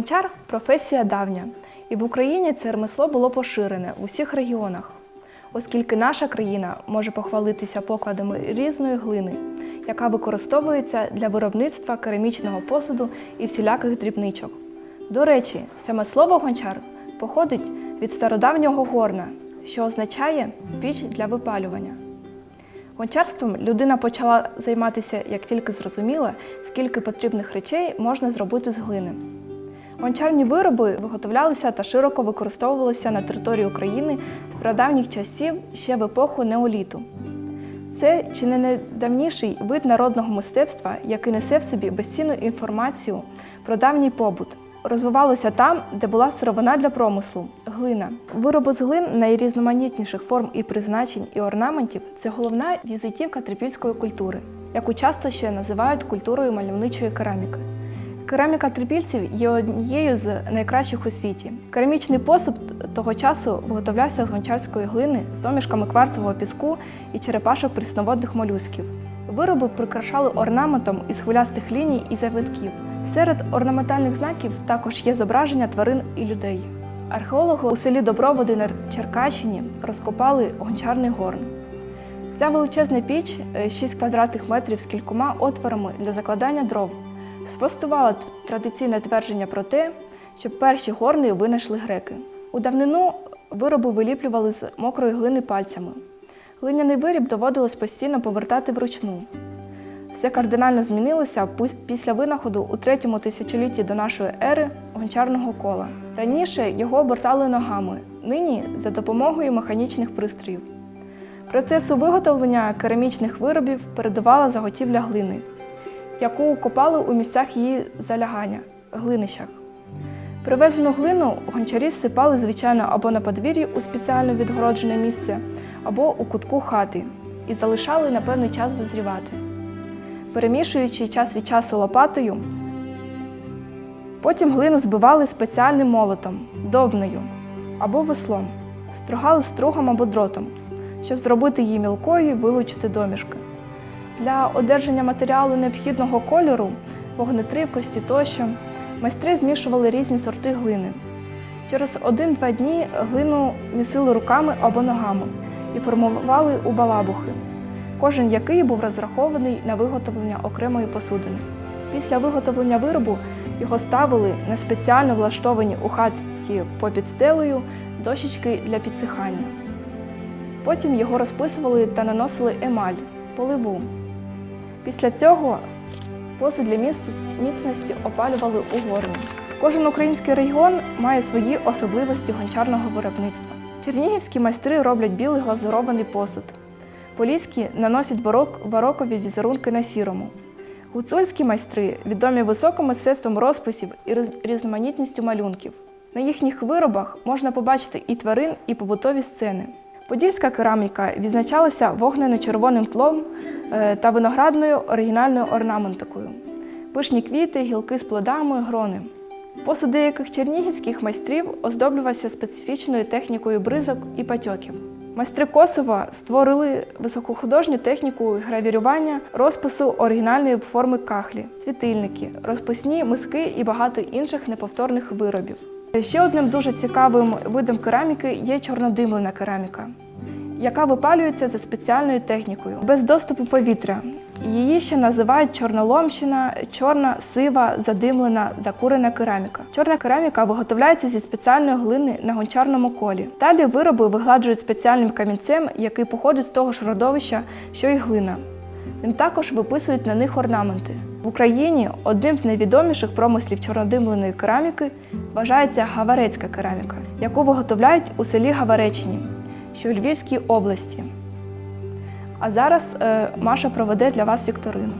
Гончар професія давня, і в Україні це ремесло було поширене в усіх регіонах, оскільки наша країна може похвалитися покладами різної глини, яка використовується для виробництва керамічного посуду і всіляких дрібничок. До речі, саме слово гончар походить від стародавнього горна, що означає піч для випалювання. Гончарством людина почала займатися, як тільки зрозуміла, скільки потрібних речей можна зробити з глини. Гончарні вироби виготовлялися та широко використовувалися на території України з прадавніх часів ще в епоху неоліту. Це чи не найдавніший вид народного мистецтва, який несе в собі безцінну інформацію про давній побут. Розвивалося там, де була сировина для промислу глина. Вироби з глин найрізноманітніших форм і призначень і орнаментів це головна візитівка трипільської культури, яку часто ще називають культурою мальовничої кераміки. Кераміка трипільців є однією з найкращих у світі. Керамічний посуд того часу виготовлявся з гончарської глини з домішками кварцевого піску і черепашок прісноводних молюсків. Вироби прикрашали орнаментом із хвилястих ліній і завитків. Серед орнаментальних знаків також є зображення тварин і людей. Археологи у селі Доброводи на Черкащині розкопали гончарний горн. Ця величезна піч, е, 6 квадратних метрів з кількома отворами для закладання дров, спростувала традиційне твердження про те, що перші горни винайшли греки. У давнину вироби виліплювали з мокрої глини пальцями. Глиняний виріб доводилось постійно повертати вручну. Все кардинально змінилося після винаходу у третьому тисячолітті до нашої ери гончарного кола. Раніше його обертали ногами, нині за допомогою механічних пристроїв. Процесу виготовлення керамічних виробів передувала заготівля глини, яку копали у місцях її залягання глинищах. Привезену глину гончарі сипали, звичайно, або на подвір'ї у спеціально відгороджене місце, або у кутку хати і залишали на певний час дозрівати. Перемішуючи час від часу лопатою, потім глину збивали спеціальним молотом, добною або веслом, стругали стругом або дротом, щоб зробити її мілкою і вилучити домішки. Для одержання матеріалу необхідного кольору, вогнетривкості тощо, майстри змішували різні сорти глини. Через один-два дні глину місили руками або ногами і формували у балабухи, кожен який був розрахований на виготовлення окремої посудини. Після виготовлення виробу його ставили на спеціально влаштовані у хаті попід стелею дощечки для підсихання. Потім його розписували та наносили емаль, поливу. Після цього посуд для міцності- опалювали у горні. Кожен український регіон має свої особливості гончарного виробництва. Чернігівські майстри роблять білий глазурований посуд. Поліські наносять барок, барокові візерунки на сірому. Гуцульські майстри відомі високим мистецтвом розписів і різноманітністю малюнків. На їхніх виробах можна побачити і тварин, і побутові сцени. Подільська кераміка відзначалася вогнено-червоним тлом та виноградною оригінальною орнаментикою. Пишні квіти, гілки з плодами, грони. Посуд деяких чернігівських майстрів оздоблювався специфічною технікою бризок і патьоків. Майстри Косова створили високохудожню техніку гравірювання розпису оригінальної форми кахлі, світильники, розписні миски і багато інших неповторних виробів. Ще одним дуже цікавим видом кераміки є чорнодимлена кераміка, яка випалюється за спеціальною технікою без доступу повітря. Її ще називають чорноломщина, чорна, сива, задимлена, закурена кераміка. Чорна кераміка виготовляється зі спеціальної глини на гончарному колі. Далі вироби вигладжують спеціальним камінцем, який походить з того ж родовища, що й глина. Ним також виписують на них орнаменти. В Україні одним з найвідоміших промислів чорнодимленої кераміки вважається гаварецька кераміка, яку виготовляють у селі Гаваречині, що у Львівській області. А зараз е, Маша проведе для вас вікторину.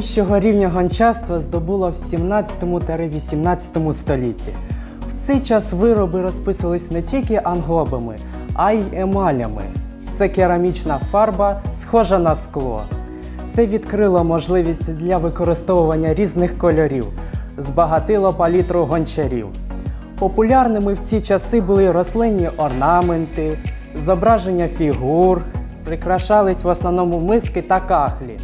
Вищого рівня гончарства здобуло в 17 та 18 столітті. В цей час вироби розписувались не тільки англобами, а й емалями. Це керамічна фарба, схожа на скло. Це відкрило можливість для використовування різних кольорів, збагатило палітру гончарів. Популярними в ці часи були рослинні орнаменти, зображення фігур, прикрашались в основному миски та кахлі.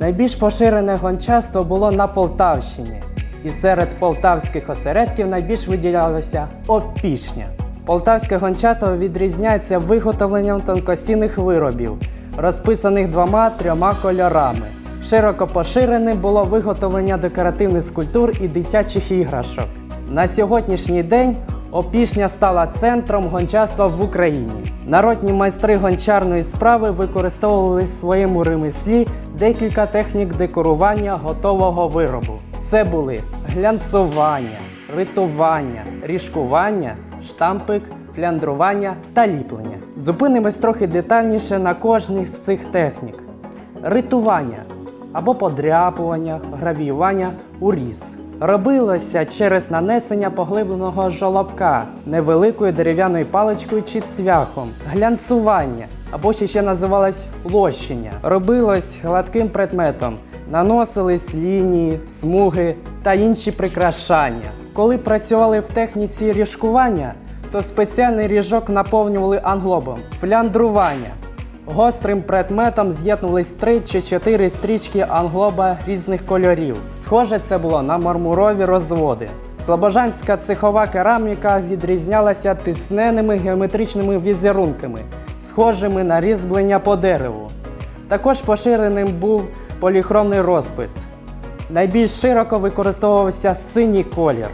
Найбільш поширене гончарство було на Полтавщині, і серед полтавських осередків найбільш виділялося опішня. Полтавське гончарство відрізняється виготовленням тонкостінних виробів, розписаних двома-трьома кольорами. Широко поширеним було виготовлення декоративних скульптур і дитячих іграшок. На сьогоднішній день Опішня стала центром гончарства в Україні. Народні майстри гончарної справи використовували в своєму ремеслі декілька технік декорування готового виробу. Це були глянцування, ритування, ріжкування, штампик, фляндрування та ліплення. Зупинимось трохи детальніше на кожній з цих технік. Ритування або подряпування, гравіювання у різ. Робилося через нанесення поглибленого жолобка невеликою дерев'яною паличкою чи цвяхом, глянцування або ще називалось лощення. Робилось гладким предметом, наносились лінії, смуги та інші прикрашання. Коли працювали в техніці ріжкування, то спеціальний ріжок наповнювали англобом фляндрування. Гострим предметом з'єднувались три чи чотири стрічки англоба різних кольорів. Схоже, це було на мармурові розводи. Слобожанська цехова кераміка відрізнялася тисненими геометричними візерунками, схожими на різьблення по дереву. Також поширеним був поліхромний розпис. Найбільш широко використовувався синій колір.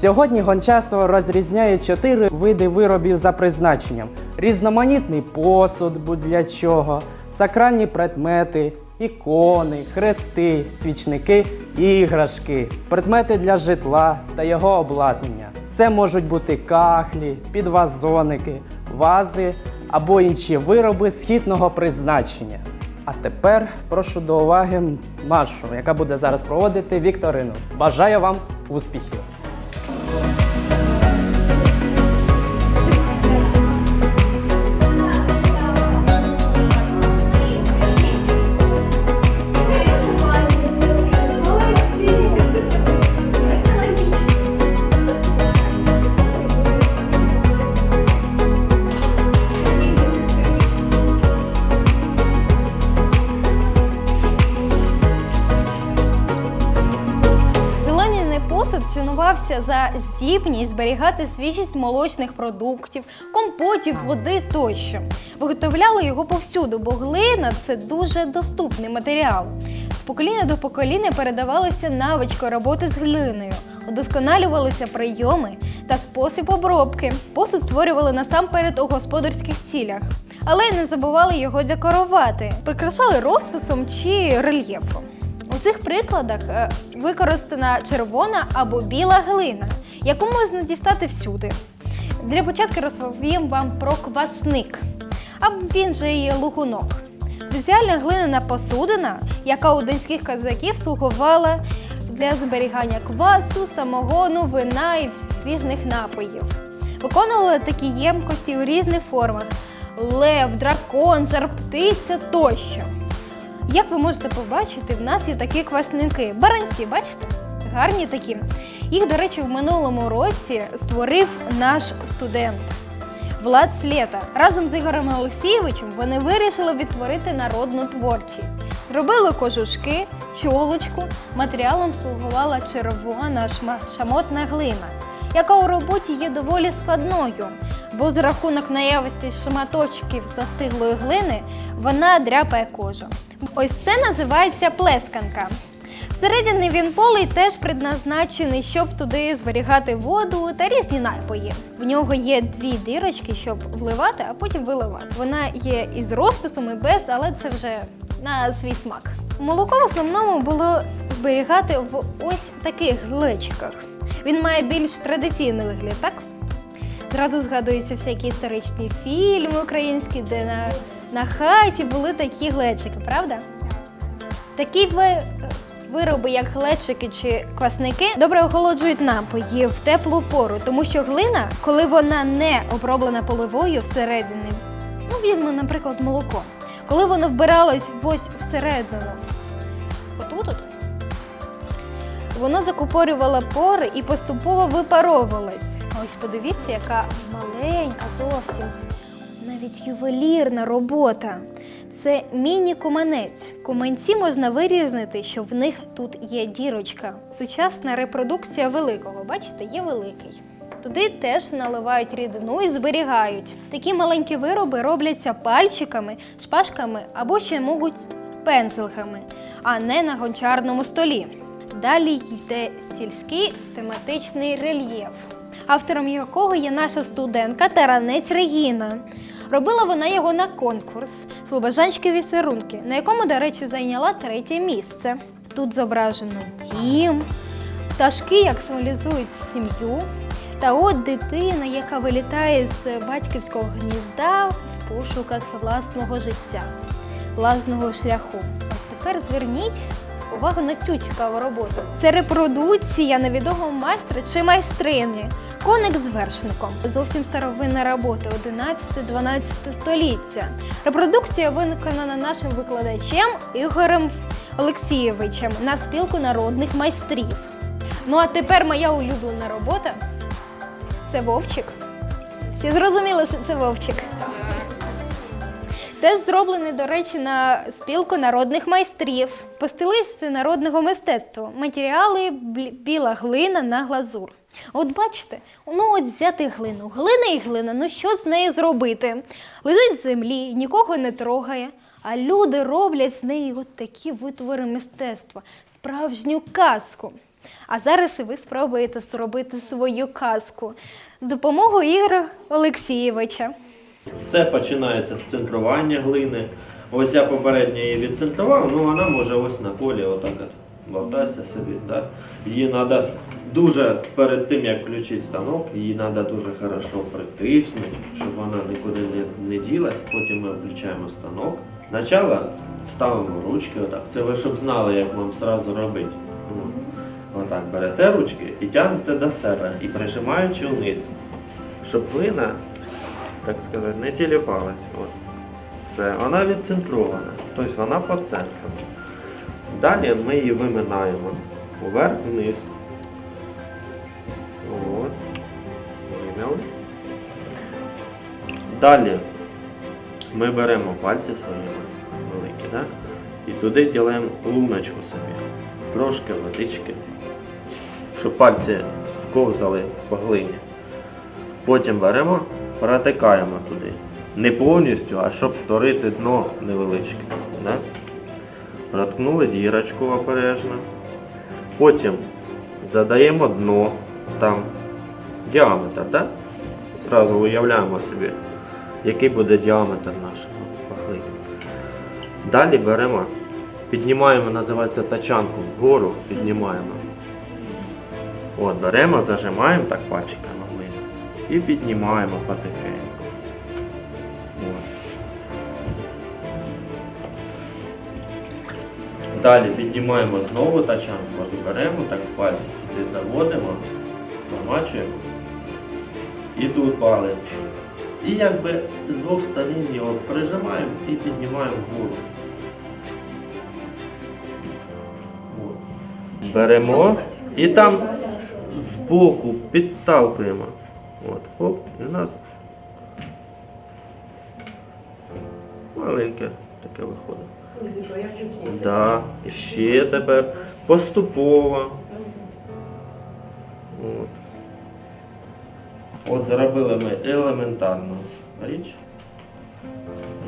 Сьогодні гончарство розрізняє чотири види виробів за призначенням: різноманітний посуд, будь для чого, сакральні предмети, ікони, хрести, свічники, іграшки, предмети для житла та його обладнання. Це можуть бути кахлі, підвазоники, вази або інші вироби східного призначення. А тепер прошу до уваги Машу, яка буде зараз проводити вікторину. Бажаю вам успіхів! Глиняний посуд цінувався за здібність зберігати свіжість молочних продуктів, компотів, води тощо. Виготовляли його повсюду, бо глина це дуже доступний матеріал. З покоління до покоління передавалися навички роботи з глиною, удосконалювалися прийоми та спосіб обробки. Посуд створювали насамперед у господарських цілях. Але не забували його декорувати, прикрашали розписом чи рельєфом. У цих прикладах е, використана червона або біла глина, яку можна дістати всюди. Для початку розповім вам про квасник, а він же і лугунок. Спеціальна глиняна посудина, яка у донських козаків слугувала для зберігання квасу, самогону, вина і різних напоїв. Виконували такі ємкості у різних формах: лев, дракон, жар птиця тощо. Як ви можете побачити, в нас є такі квасники. Баранці, бачите? Гарні такі. Їх, до речі, в минулому році створив наш студент Влад Слєта. Разом з Ігорем Олексійовичем вони вирішили відтворити народну творчість. Робили кожушки, чолочку, матеріалом слугувала червона шамотна глина, яка у роботі є доволі складною, бо за рахунок наявності шматочків застиглої глини вона дряпає кожу. Ось це називається плесканка. Всередині він полий теж предназначений, щоб туди зберігати воду та різні напої. В нього є дві дірочки, щоб вливати, а потім виливати. Вона є із розписом і без, але це вже на свій смак. Молоко в основному було зберігати в ось таких глечиках. Він має більш традиційний вигляд, так? Зразу згадуються всякі історичні фільми українські, де на, на хаті були такі глечики, правда? Такі ви Вироби, як глечики чи квасники, добре охолоджують напої в теплу пору, тому що глина, коли вона не оброблена поливою всередині, ну візьмо, наприклад, молоко, коли воно вбиралось ось всередину, отут, от, воно закупорювало пори і поступово випаровувалось. Ось подивіться, яка маленька зовсім, навіть ювелірна робота. Це міні-куманець. Куманці можна вирізнити, що в них тут є дірочка. Сучасна репродукція великого. Бачите, є великий. Туди теж наливають рідину і зберігають. Такі маленькі вироби робляться пальчиками, шпажками або ще можуть пензелками, а не на гончарному столі. Далі йде сільський тематичний рельєф, автором якого є наша студентка Таранець Регіна. Робила вона його на конкурс Слобожанські вісерунки, на якому, до речі, зайняла третє місце. Тут зображено дім, пташки, як символізують сім'ю, та от дитина, яка вилітає з батьківського гнізда в пошуках власного життя, власного шляху. Ось тепер зверніть увагу на цю цікаву роботу. Це репродукція невідомого майстра чи майстрині. Коник з вершником. Зовсім старовинна робота 11-12 століття. Репродукція виконана нашим викладачем Ігорем Олексійовичем на спілку народних майстрів. Ну а тепер моя улюблена робота це Вовчик. Всі зрозуміли, що це Вовчик. Теж зроблений, до речі, на спілку народних майстрів. По стилистиці народного мистецтва. Матеріали біла глина на глазур. От бачите, ну от взяти глину. Глина і глина, ну що з нею зробити? Лежить в землі, нікого не трогає. А люди роблять з неї от такі витвори мистецтва, справжню казку. А зараз і ви спробуєте зробити свою казку з допомогою Ігоря Олексійовича. Все починається з центрування глини. Ось я попередньо її відцентрував, ну вона може ось на полі отак от болтатися собі. Да? Її треба дуже перед тим, як включити станок, її треба дуже хорошо притиснути, щоб вона нікуди не, не ділась. Потім ми включаємо станок. Спочатку ставимо ручки, отак. Це ви щоб знали, як вам сразу робити. Ну, Отак берете ручки і тягнете до себе, і прижимаючи вниз, щоб глина так сказати, не тіліпалась. От. Все, вона відцентрована, тобто вона по центру. Далі ми її виминаємо вверх-вниз. От. Вимяли. Далі ми беремо пальці свої великі, да? і туди ділимо луночку собі. Трошки водички, щоб пальці ковзали по глині. Потім беремо, протикаємо туди. Не повністю, а щоб створити дно невеличке. Да? Проткнули дірочку обережно. Потім задаємо дно там діаметр. Да? Зразу уявляємо собі, який буде діаметр нашого пахли. Далі беремо, піднімаємо, називається тачанку вгору, піднімаємо. От, беремо, зажимаємо так пальчиками глину і піднімаємо потихеньку. От. Далі піднімаємо знову тачанку, беремо, так пальці туди заводимо, помачуємо і тут палець. І якби з двох сторін його прижимаємо і піднімаємо вгору. Беремо і там збоку підталкуємо. От, хоп, і у нас маленьке таке виходить. Да. І ще тепер поступово. От. От зробили ми елементарну річ.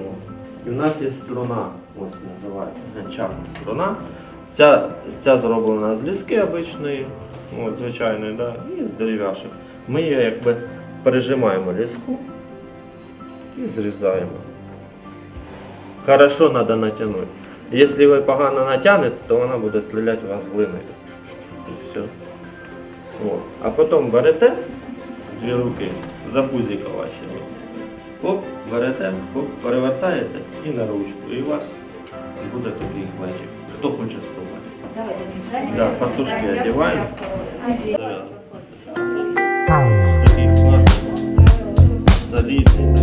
От. І в нас є струна, ось називається гончарна струна. Ця, ця зроблена з ліски обичної, от, звичайної, да, і з дерев'яшок. Ми її якби прижимаємо ліску і зрізаємо. Хорошо треба натягнути. Якщо ви погано натягнете, то вона буде стріляти у вас глиною. Все. О. А потім берете дві руки за пузіка ваші. от. Оп, берете, оп, перевертаєте і на ручку. І у вас буде такий глечик. Хто хоче спробувати. Да, фартушки одеваем. Да.